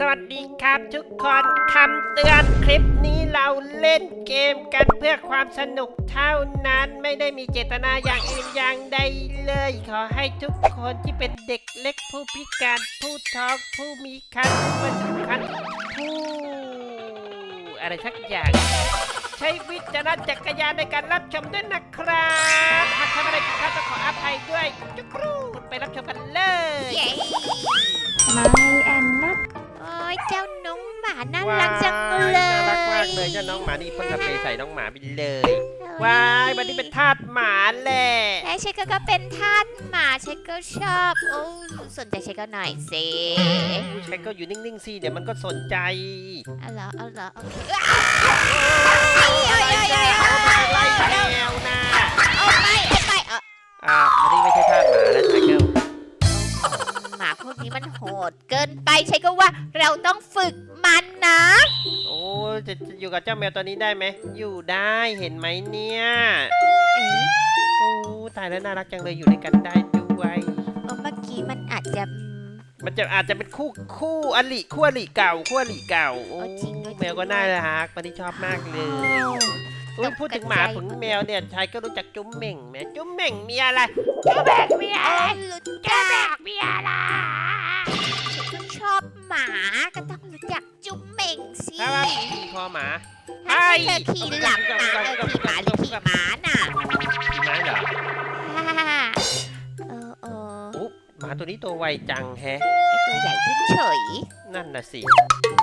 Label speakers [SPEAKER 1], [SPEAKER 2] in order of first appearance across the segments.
[SPEAKER 1] สวัสดีครับทุกคนคำเตือนคลิปนี้เราเล่นเกมกันเพื่อความสนุกเท่านั้นไม่ได้มีเจตนาอย่างอื่นอย่างใดเลย ขอให้ทุกคนที่เป็นเด็กเล็กผู้พิการผู้ท้องผู้มีคันผู้สบคันผู้อะไรสักอย่าง ใช้วิจารณจักรยานในการรับชมด้วยนะครับหากทำอะไรผิดพลาดต้องขออภัยด้วยจุกรูดไปรับชมกันเลย
[SPEAKER 2] เย้
[SPEAKER 3] ไม่แอนนัท
[SPEAKER 2] โอ้ ยเจ้าน้องหมาน่ารักจังเลย
[SPEAKER 1] น่ารักมากเลยเจ้าน้องหมานี่พ่นสเปรย์ใส่น้องหมาไปเลยว้ายวันนี้เป็นทาสหมาแหละ
[SPEAKER 2] แต่เชก็ก็เป็นทาสหมาเชก็ชอบโอ้สนใจเชก็หน่อยสิ
[SPEAKER 1] ใครก็อยู่นิ่งๆสิเดี๋ยวมันก็สนใจ
[SPEAKER 2] เอาเหรอเอาเหรอโอเค
[SPEAKER 1] เอาไปไล่แมวนะ
[SPEAKER 2] เอาไปเอาไปเอา
[SPEAKER 1] อ่ามันนี่ไม่ใช่ทาสหมาแล้วไทเกิล
[SPEAKER 2] หมาพ วกนี้มันโหดเกินไปเชก็ว่าเราต้องฝึกมันนะ
[SPEAKER 1] โอ้จะจะอยู่กับเจ้าแมวตัวนี้ได้ไหม อยู่ได้เห็นไหมเนี่ย
[SPEAKER 2] เอ๊ะ
[SPEAKER 1] โอ้ตายแล้วน่ารักจังเลยอยู่ด้วยกันได้ด้วย
[SPEAKER 2] เมื่อกี้มันอาจจะ
[SPEAKER 1] มันจะอาจจะเป็นคู่คู่อลิคู่อลิเก่าคู่อลิเก่าโอ้
[SPEAKER 2] เอาจริงด้วย
[SPEAKER 1] แมวก็น่ารักมันนี่ชอบมากเลย อุ๊ยพูดถึงหมาถึงแมวเนี่ยชายก็รู้จักจุ๊มเหม่งไหมจุ๊มเหม่งมีอะไรจุ๊มเหม่งมีอะไร
[SPEAKER 2] รู้จักมีอะไรฉันชอบหมาก็ต้องรู้จักจุ๊บเหม่งสิ
[SPEAKER 1] ถ้าว่าขี่คอหมา
[SPEAKER 2] ถ้าเธอขี่หลังหมาเออขี่หมาหรือขี่หมาน่ะ
[SPEAKER 1] ขี่ม้าเหรอ
[SPEAKER 2] เออเออ
[SPEAKER 1] อุ๊บหมาตัวนี้ตัวไวจังแฮะ
[SPEAKER 2] ไอตัวใหญ่ขึ้นเฉย
[SPEAKER 1] นั่นน่ะสิ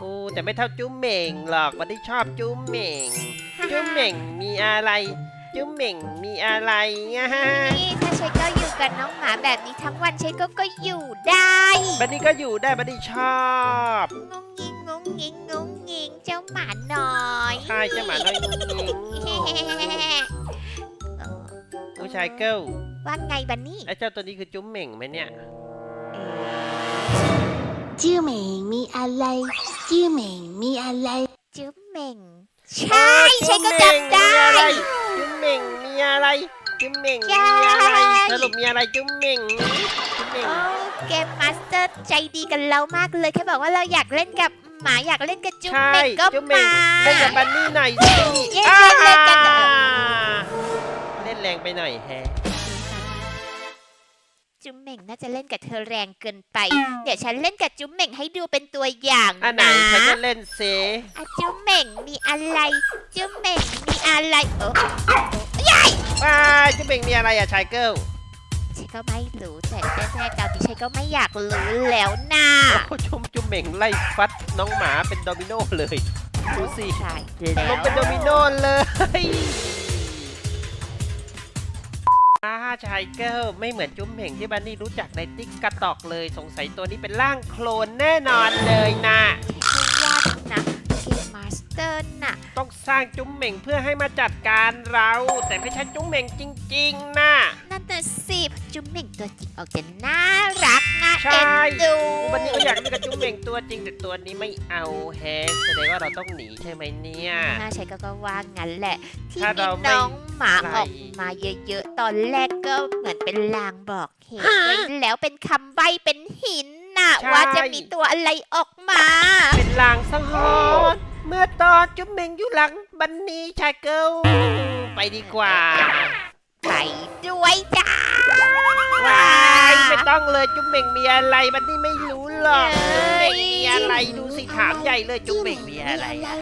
[SPEAKER 1] โอ้แต่ไม่เท่าจุ๊มเหม่งหรอกมันได้ชอบจุ๊มเหม่ง จุ๊มเหม่งมีอะไร จุ๊มเหม่งมีอะไรไง
[SPEAKER 2] นี่ถ้าเชก็อยู่กับน้องหมาแบบนี้ทั้งวันเชก็ก็อยู่ได้
[SPEAKER 1] บันนี้ก็อยู่ได้บันนี้ชอบ
[SPEAKER 2] งงงิงงงงิงงงงิงเจ้าหมาน้อย
[SPEAKER 1] ใช่เจ้าหมาน้อยงุ้งงิ้ง
[SPEAKER 2] เออ
[SPEAKER 1] ผู้ชายเกิล
[SPEAKER 2] ว่าไงบันนี่
[SPEAKER 1] ไอ้เจ้าตัวนี้คือจุ๊มเหม่งไหมเนี่ย
[SPEAKER 3] ชื่อเหม่งมีอะไรชื่อเหม่งมีอะไร
[SPEAKER 2] จุ๊บเหม่ง ใช่เชก็จำได้
[SPEAKER 1] จุ๊มเหม่งมีอะไร จุ๊มเหม่ง
[SPEAKER 2] ใช่
[SPEAKER 1] มีอะไร สรุปมีอะไรจุ๊มเหม่งจุ๊มเหม่ง
[SPEAKER 2] โอ้เกมมาสเตอร์ใจดีกับเรามากเลยแค่บอกว่าเราอยากเล่นกับหมาอยากเล่นกับจุ๊บ
[SPEAKER 1] ใช่
[SPEAKER 2] เหม่งก็
[SPEAKER 1] จุ๊มเหม่
[SPEAKER 2] มาง
[SPEAKER 1] เล่นกับบันนี่หน่อยสิ
[SPEAKER 2] เย้เล่นเล่นกัน
[SPEAKER 1] อ่าเล่นแรงไปหน่อยแฮะ
[SPEAKER 2] จุ๊บเหม่งน่าจะเล่นกับเธอแรงเกินไป เดี๋ยวฉันเล่นกับจุ๊บเหม่งให้ดูเป็นตัวอย่าง
[SPEAKER 1] อันไหน
[SPEAKER 2] นะ
[SPEAKER 1] ฉันจะเล่นเซ
[SPEAKER 2] อะจุ๊บเหม่งมีอะไร จุ๊บเหม่งมีอะไรเออ
[SPEAKER 1] ว้ายจุ๊มเหม่งมีอะไรอะชายเกิล
[SPEAKER 2] ฉันก็ไม่รู้แต่แน่ๆตอนนี้ฉันก็ไม่อยากรู้แล้วนะ
[SPEAKER 1] โอ้จุ๊มจุ๊มเหม่งไล่ฟัดน้องหมาเป็นโดมิโนเลย ดูสิ
[SPEAKER 2] ใช่
[SPEAKER 1] ล
[SPEAKER 2] แล้
[SPEAKER 1] ง
[SPEAKER 2] ว
[SPEAKER 1] เป็นโดมิโนเลย อาชายเกิลไม่เหมือนจุ๊มเหม่งที่บันนี่รู้จักในติ๊กกระตอกเลยสงสัยตัวนี้เป็นร่างโคลนแน่นอนเลยนะ
[SPEAKER 2] ฉันว่านะเกมมาสเตอร์น่ะ
[SPEAKER 1] ต้องสร้างจุ๊มเหม่งเพื่อให้มาจัดการเรา แต่ไม่ใช่จุ๊มเหม่งจริง ๆนะ
[SPEAKER 2] นั่นน่ะสิจุ๊บเหม่งตัวจริงออกจะน่ารักน่า
[SPEAKER 1] ใช่
[SPEAKER 2] เอ็นดู
[SPEAKER 1] วันนี้ก็อยากเล่นกับจุ๊มเหม่งตัวจริงแต่ตัวนี้ไม่เอาแฮะแสดงว่าเราต้องหนีใช่ไหมเนี่ย
[SPEAKER 2] น่าใช่ก็ก็ว่างั้นแหละ ที่
[SPEAKER 1] ถ้า
[SPEAKER 2] มี
[SPEAKER 1] เราไม่
[SPEAKER 2] น้องหมา
[SPEAKER 1] ไล่
[SPEAKER 2] ออกมาเยอะๆ ตอนแรกก็เหมือนเป็นลางบอกเหตุไว้แล้วเป็นคำใบ้เป็นหินน่ะว่าจะมีตัวอะไรออกมา
[SPEAKER 1] เป็นลางสังหรณ์เมื่อตอนจุ๊มเหม่งอยู่หลังบันนี่ชายเกิลไปดีกว่า
[SPEAKER 2] ไปด้วยจ้า
[SPEAKER 1] ว้าย ไม่ต้องเลยจุ๊บเหม่งมีอะไรบันนี่ไม่รู้หรอกจุ๊บเหม่งมีอะไรดูสิถามใหญ่เลยจุ๊บเหม่งมีอะไรอะ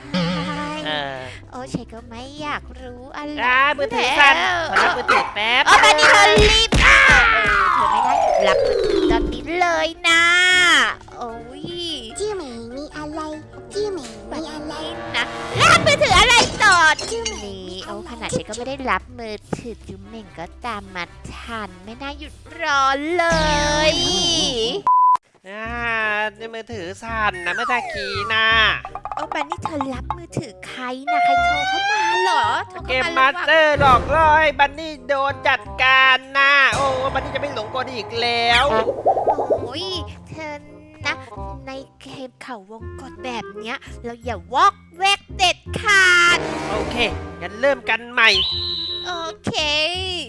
[SPEAKER 1] เออ
[SPEAKER 2] โอ้เชยก็ไม่อยากรู้อะไร
[SPEAKER 1] อ่ามือถือสั่นขอรับมือถือแป๊บ
[SPEAKER 2] โอ้ตอนนี้เธอรีบอะเออเธอไม่ได้รับมือถือตอนนี้เลยนะโอ้ย
[SPEAKER 3] ชื่อเหม่งมีอะไรชื่อเหม่งมีอะไร
[SPEAKER 2] นะรับมือถืออะไรต่อนี่โอ้ข นาดฉันก็ไม่ได้รับมือถือจุ๊มเหม่งก็ตามมาทันไม่น่าหยุดรอเลย
[SPEAKER 1] อ่าในมือถือสั่นนะเมื่อตะกี้นะ
[SPEAKER 2] โอ้บันนี่เธอรับมือถือใครนะใครโทรเข้ามาเหรอโทร
[SPEAKER 1] เก
[SPEAKER 2] เข้ามมา
[SPEAKER 1] มา
[SPEAKER 2] แล้ว
[SPEAKER 1] สเตอร์หลอกล่อให้บันนี่โดนจัดการนะโอ้บันนี่จะไม่หลงกลอีกแล้ว
[SPEAKER 2] โอ้ยเธอนะ ในเกมเขาวงกดแบบเนี้ย เราอย่าวอกแวกเด็ดขาด
[SPEAKER 1] โอเค งั้นเริ่มกันใหม่
[SPEAKER 2] โอเค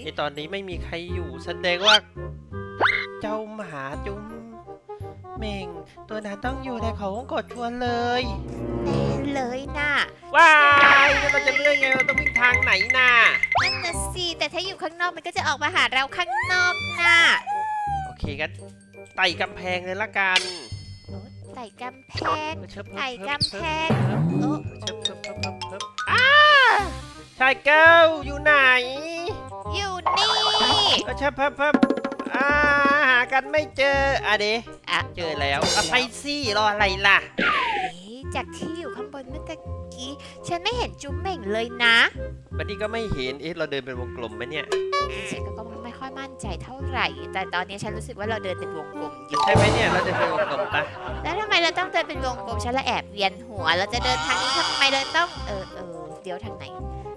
[SPEAKER 1] ในตอนนี้ไม่มีใครอยู่แสดงว่า เจ้าหมาจุ๊มเหม่ง ตัวนั้นต้องอยู่ในเขาวงกดชวนเลย
[SPEAKER 2] แน่เลยน่ะ
[SPEAKER 1] ว้ายแล้วเราจะเลื่อนไงเราต้องวิ่งทางไหนน่ะ
[SPEAKER 2] นั่นน่ะสิแต่ถ้าอยู่ข้างนอกมันก็จะออกมาหาเราข้างนอกน่ะ
[SPEAKER 1] โอเคกันไต่กำแพงเลยละกัน
[SPEAKER 2] โอ๊ยไต่กำแพง
[SPEAKER 1] เชิบ
[SPEAKER 2] ไต่
[SPEAKER 1] เชิบ
[SPEAKER 2] กำแพง
[SPEAKER 1] เชิบ
[SPEAKER 2] โอ้
[SPEAKER 1] เชิบเชิบเชิบเชิบเชิบอ้า ชายเกิลอยู่ไหน
[SPEAKER 2] อยู่นี่
[SPEAKER 1] ก็เชิบเพิ่มเพิ่มอ่าหากันไม่เจออะเด
[SPEAKER 2] อะ
[SPEAKER 1] เจอแล้วอะไปสิรออะไรล่ะ
[SPEAKER 2] เอ๊ะจากที่อยู่ข้างบนเมื่อตะกี้ ฉันไม่เห็นจุ๊มเหม่งเลยนะ
[SPEAKER 1] บันนี้ก็ไม่เห็น เอ๊ะ เราเดินเป็นวงกลมไหมเนี่ย
[SPEAKER 2] ฉันก็ไม่ค่อยมั่นใจเท่าไหร่ แต่ตอนนี้ฉันรู้สึกว่าเราเดินเป็นวงกลมอยู่
[SPEAKER 1] ใช่ไหมเนี่ย เราเดินเป็นวงกลมปะ
[SPEAKER 2] แล้วทำไมเราต้องเดินเป็นวงกลม ฉันละแอบเวียนหัว เราจะเดินทางนี้ทำไมเราต้อง เออเออเดี๋ยวทางไหน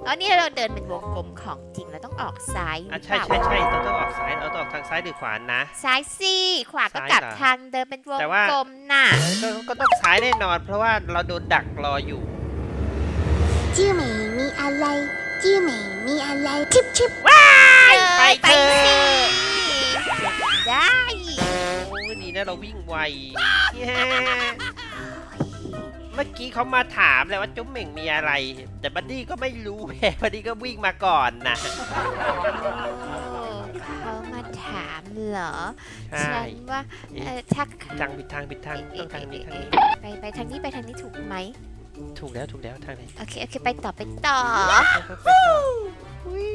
[SPEAKER 2] ตอนนี้เราเดินเป็นวงกลมของจริงเราต้องออกซ้ายห
[SPEAKER 1] อะ
[SPEAKER 2] รือ
[SPEAKER 1] ใช่
[SPEAKER 2] เปล่า
[SPEAKER 1] ใช่ใช่เราต้องออกซ้ายเราต้องออกทางซ้ายหรือขวานะ
[SPEAKER 2] ซ้ายสิขวาก็
[SPEAKER 1] ซ้าย
[SPEAKER 2] กลับ
[SPEAKER 1] เหรอ
[SPEAKER 2] ทางเดินเป็นวง
[SPEAKER 1] แต่ว่า
[SPEAKER 2] กลมน่ะ
[SPEAKER 1] ก็ก็ต้องซ้ายแน่นอน เพราะว่าเราโดนดักรออยู่
[SPEAKER 3] จิ้วเหม่งมีอะไร จิ้วเหม่งมีอะไร ชิบชิบ
[SPEAKER 2] ไป
[SPEAKER 1] ไป
[SPEAKER 2] ไป
[SPEAKER 1] เถอะ
[SPEAKER 2] สิได้
[SPEAKER 1] โอ้ยนี่นะเราวิ่งไวแย่ เมื่อกี้เขามาถามแล้วว่าจุ๊มเหม่งมีอะไร แต่บัดดี้ก็ไม่รู้แฮะบัดดี้ก็วิ่งมาก่อนนะ
[SPEAKER 2] โอ้เขามาถามเหรอ
[SPEAKER 1] ใช่
[SPEAKER 2] ฉันว่าเออทัก
[SPEAKER 1] ทางผิดทางผิดทางต้องทางนี้ทางนี้
[SPEAKER 2] ไปไปทางนี้ไปทางนี้ถูกไหม
[SPEAKER 1] ถูกแล้วถูกแล้วทางไหน
[SPEAKER 2] โอเคโอเคไปต่อไปต่อ
[SPEAKER 1] ไปต่อ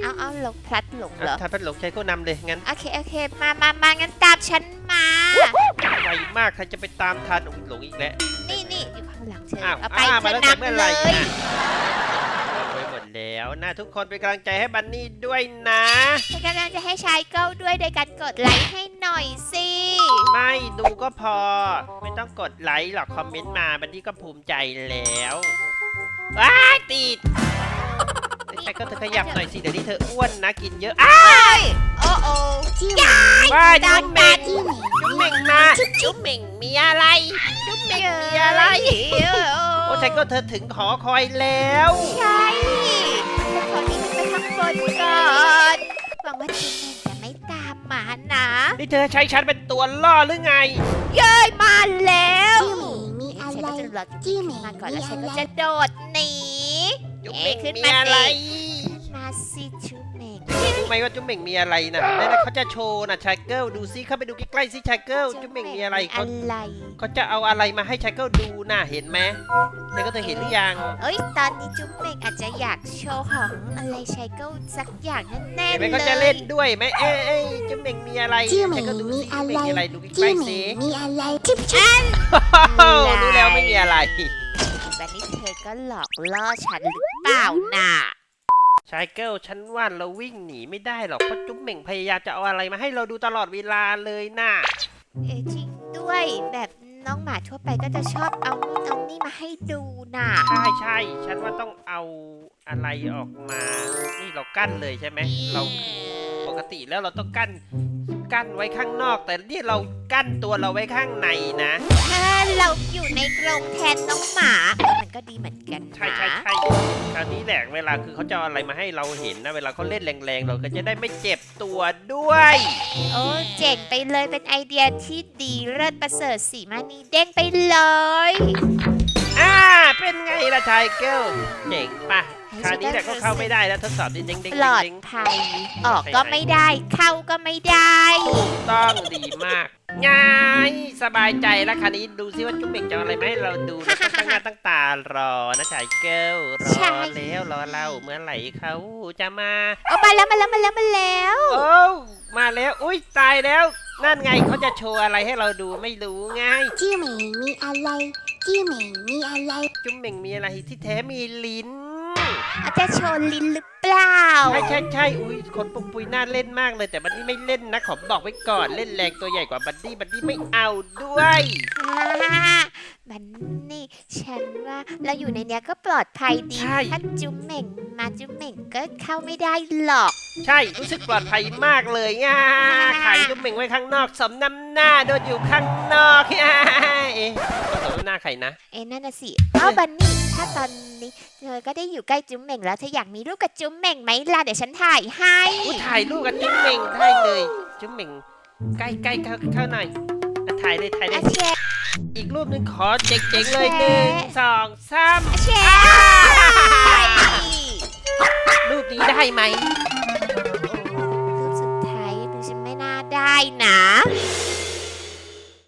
[SPEAKER 2] เอาเอาหลงพลัดหลงเหรอ
[SPEAKER 1] ถ้าเป็นหลงใช้ก็นำเลยงั้น
[SPEAKER 2] โอเคโอเคมามามางั้นตามฉันมา
[SPEAKER 1] ไวมากใครจะไปตามทันอุ๊ยหลงอีกแล้ว
[SPEAKER 2] นี่นี่อยู่ข้าง หลังเธอ
[SPEAKER 1] อ้าว
[SPEAKER 2] เอาไป
[SPEAKER 1] อ้าว
[SPEAKER 2] เธ
[SPEAKER 1] มา
[SPEAKER 2] อ
[SPEAKER 1] แล้วแต่เมื่อ
[SPEAKER 2] นำ
[SPEAKER 1] ไห
[SPEAKER 2] เล
[SPEAKER 1] ร่
[SPEAKER 2] ย
[SPEAKER 1] นะไว้หมดแล้วนะทุกคนเป็นกำลังใจให้บันนี่ด้วยนะ
[SPEAKER 2] ฉันกำลังจะให้ชายเก้าด้วยโดยการกดไลค์ให้หน่อยสิ
[SPEAKER 1] ไม่ดูก็พอ ไม่ต้องกดไลค์หรอกคอมเมนต์มาบันนี่ก็ภูมิใจแล้วว้ายติด ใช่ก็เธอขยับหน่อยสิเดี๋ยวนี้เธออ้วนนะกินเยอะอ้าว
[SPEAKER 2] โอ้โอ้
[SPEAKER 3] จิ้วเหม่ง
[SPEAKER 1] ว้าย
[SPEAKER 2] ดั
[SPEAKER 1] จุ๊
[SPEAKER 2] น
[SPEAKER 1] บเหม่ง
[SPEAKER 3] จิ้วเหม่ง
[SPEAKER 1] จุ๊บเหม่งมาจุ๊บเหม่งมีอะไรจุ๊บเหม่งมีอะไรโอ้ใช่ก็เธอถึงหอคอยแล้ว
[SPEAKER 2] ใช่ฉันขอหนีขึ้นไปข้างบนก่อนหวังว่าจิมเมนจะไม่ตามมานะ
[SPEAKER 1] นี่เธอใช้ฉันเป็นตัวล่อหรือไง
[SPEAKER 2] เย้ยมาแล้ว
[SPEAKER 3] จิ้วเหม่งมีอะ
[SPEAKER 2] ฉัน
[SPEAKER 3] ไร
[SPEAKER 2] ก็จะรอ
[SPEAKER 3] จิ้วเหม่ง
[SPEAKER 2] มาก่อน
[SPEAKER 3] มี
[SPEAKER 2] แล้วฉั
[SPEAKER 3] อะ
[SPEAKER 2] นก็
[SPEAKER 3] ไร
[SPEAKER 2] จะโดดหนี
[SPEAKER 1] จุ๊บ
[SPEAKER 2] เอ๊ะ
[SPEAKER 1] เหม่ง
[SPEAKER 2] ขึ้น
[SPEAKER 1] มี
[SPEAKER 2] มา
[SPEAKER 1] อะไร
[SPEAKER 2] สิมาสิชูเมง
[SPEAKER 1] รู้ไหมว่าจุ๊บเหม่งมีอะไรนะนั่นนะเขาจะโชว์นะชายเกิลดูซิเข้าไปดูใกล้ๆซิชายเกิลจุ๊บเหม่งมีอะไรเขา
[SPEAKER 2] อะไร
[SPEAKER 1] เขาจะเอาอะไรมาให้ชายเกิลดูน่ะเห็นไหมเธอก็เธอเห็นหรือยัง
[SPEAKER 2] เอ้ย ตอนนี้จุ๊บเมงอาจจะอยากโชว์ของอะไรใช้ก็สักอย่างแน่ๆ
[SPEAKER 1] เห็นไหม
[SPEAKER 2] เลย
[SPEAKER 1] เขาจะเล่นด้วยไหมเอ้ยเอ้ยจุ๊บเหม่งมีอะไร
[SPEAKER 3] จิ้วเหม่
[SPEAKER 1] ชาย
[SPEAKER 3] ง
[SPEAKER 1] เกิลดู
[SPEAKER 3] มี
[SPEAKER 1] ซิ
[SPEAKER 3] อะ
[SPEAKER 1] จุ๊บเหม่งมี
[SPEAKER 3] ไร
[SPEAKER 1] อะไรดูใก
[SPEAKER 3] จิ้
[SPEAKER 1] ล้ว
[SPEAKER 3] เห
[SPEAKER 1] ๆ
[SPEAKER 3] ม่
[SPEAKER 1] ซิ
[SPEAKER 3] งมีอะไรชิบชิบ
[SPEAKER 1] โอ้โหรู้แล้วไม่มีอะไร
[SPEAKER 2] แบบนี้เธอก็หลอกล่อฉันหรือเปล่าน่ะ
[SPEAKER 1] ชายเกิลฉันว่าเราวิ่งหนีไม่ได้หรอกเพราะจุ๊บเหม่งพยายามจะเอาอะไรมาให้เราดูตลอดเวลาเลยน่ะ
[SPEAKER 2] เอะจริงด้วยแบบน้องหมาทั่วไปก็จะชอบเอานู่นเอานี่มาให้ดูน่ะ
[SPEAKER 1] ใช่ใช่ฉันว่าต้องเอาอะไรออกมา นี่เรากั้นเลยใช่ไหมเราปกติแล้วเราต้องกั้น กั้นไว้ข้างนอก แต่นี่เรากั้นตัวเราไว้ข้างในนะ
[SPEAKER 2] ถ้าเราอยู่ในกรงแทนน้องหมา มันก็ดีเหมือนกัน
[SPEAKER 1] ใช่
[SPEAKER 2] นะ
[SPEAKER 1] ใช่ใช่คราวนี้แหละเวลาคือเขาจะเอาอะไรมาให้เราเห็นนะ เวลาเขาเล่นแรงๆ เราก็จะได้ไม่เจ็บตัวด้วย
[SPEAKER 2] โอ้เจ๋งไปเลยเป็นไอเดียที่ดีเลิศประเสริฐสีมานีเด้งไปเลย
[SPEAKER 1] อ่า เป็นไงล่ะชายเกิลเจ๋งปะ คราวนี้แหละก็เข้าไม่ได้แล้วทดสอบดิเด้งๆเด้ง
[SPEAKER 2] ปลอด
[SPEAKER 1] เด้ง
[SPEAKER 2] ภัยออกก็ไม่ได้ เข้าก็ไม่ได้
[SPEAKER 1] ต้องดีมากง่ายสบายใจแล้วคราวนี้ดูซิว่าจุ๊บเหม่งจะเอาอะไรมาให้เราดูนะต้องตั้งหน้าตั้งตารอนะชายเกิลร
[SPEAKER 2] ใช่
[SPEAKER 1] อแล้วรอเล่าเมื่อไหร่เขาจะมา
[SPEAKER 2] เอามาแล้วมาแล้วมาแล้วมาแล้ว
[SPEAKER 1] โอ้มาแล้ว อุ้ยตายแล้ว นั่นไงเขาจะโชว์อะไรให้เราดูไม่รู้ไง
[SPEAKER 3] จิ้วเหม่งมีอะไรจิ้วเหม่งมีอะไร
[SPEAKER 1] จุ๊บเหม่งมีอะไรที่แท้มีลิ้น
[SPEAKER 2] อาจจะโชว์ลิ้นหรือเปล่า
[SPEAKER 1] ใช่ใช่ใช่อุ้ยคนปุกปุยน่าเล่นมากเลย แต่บัดดี้ไม่เล่นนะขอบอกไว้ก่อนเล่นแรงตัวใหญ่กว่าบัดดี้บัดดี้ไม่เอาด้วย
[SPEAKER 2] อ่ามันนี่ฉันว่าเราอยู่ในเนี้ยก็ปลอดภัยดี
[SPEAKER 1] ใช่
[SPEAKER 2] ถ้าจุ๊มเหม่งมาจุ๊มเหม่งก็เข้าไม่ได้หรอก
[SPEAKER 1] ใช่รู้สึกปลอดภัยมากเลยง่าขังจุ๊บเหม่งไว้ข้างนอกสมน้ำหน้าโดนอยู่ข้างนอกง่าเอ๊ะสมน้ำหน้าใครนะ
[SPEAKER 2] เอ้นั่นน่ะสิ เอ้าบันนี่าตอนนี้เธอก็ได้อยู่ใกล้จุ๊มเหม่งแล้วเธออยากมีรูปกับจุ๊มเหม่งไหมล่ะเดี๋ยวฉันถ่ายให้
[SPEAKER 1] กูถ่ายรูปกับจุ๊มเหม่งได้เลยจุ๊มเหม่งใกล้ใกล้เข้าเหน่อยถ่ายเลยถ่ายเล
[SPEAKER 2] อย
[SPEAKER 1] อีกรูปหนึ่งขอเจ๋งๆเลยหนึ่งสองสาม
[SPEAKER 2] อาะรู
[SPEAKER 1] ปนี้ได้ไหม
[SPEAKER 2] รูปสุดท้ายดูฉันไม่น่าได้นะ